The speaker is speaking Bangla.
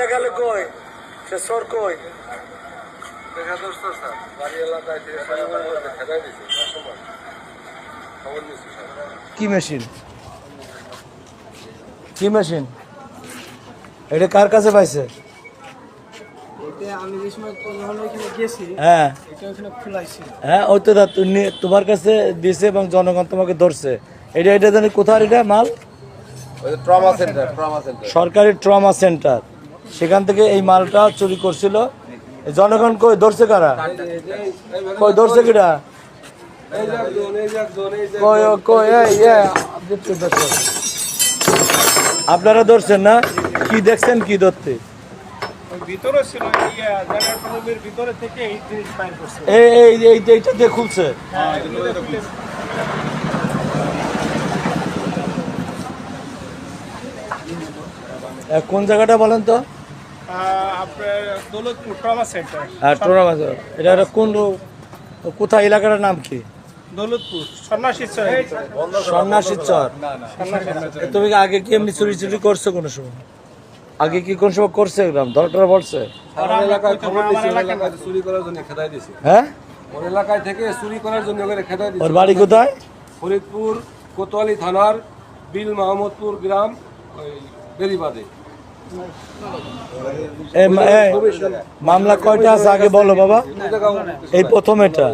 এটা গেল কই? সে সর কই? দেখা দোস্ত স্যার। বাড়ি এলাকায় থেকে পরিবার মধ্যে খেদাই দিছে খবর নিচ্ছি কি মেশিন? কি মেশিন? এটা কার কাছে পাইছে? হ্যাঁ। হ্যাঁ ওই তো দা তুমি- তোমার কাছে দিছে এবং জনগণ তোমাকে ধরছে। এটা এটা জানি কোথায় এটা মাল? ওই ট্রমা সেন্টার ট্রমা সেন্টার সরকারি ট্রমা সেন্টার সেখান থেকে এই মালটা চুরি করছিল। জনগণ কই ধরছে কারা? কই ধরছে কিরা। আপনারা ধরছেন না? কি দেখছেন কি ধরতে? খুলছে। হ্যাঁ কোন জায়গাটা বলেন তো? আপনার দৌলতপুর ট্রমা সেন্টার। আর ট্রমা এটা এটা কোন কোথায় এলাকাটার নাম কি? দৌলতপুর তুমি কি আগে কি এমনি চুরি চুরি করছ কোনো সময়? আগে কি কোন সময় করছে একদম দরকার পড়ছে? চুরি করার জন্য খেদাই দিছে। হ্যাঁ? ওর এলাকায় থেকে চুরি করার জন্য ওখানে খেদাই দিছে। ওর বাড়ি কোথায়? ফরিদপুর কোতোয়ালি থানার বিল মাহমুদপুর গ্রাম ওই বেরিবাদে মামলা কয়টা আছে? আগে বলো বাবা। এই প্রথম এটা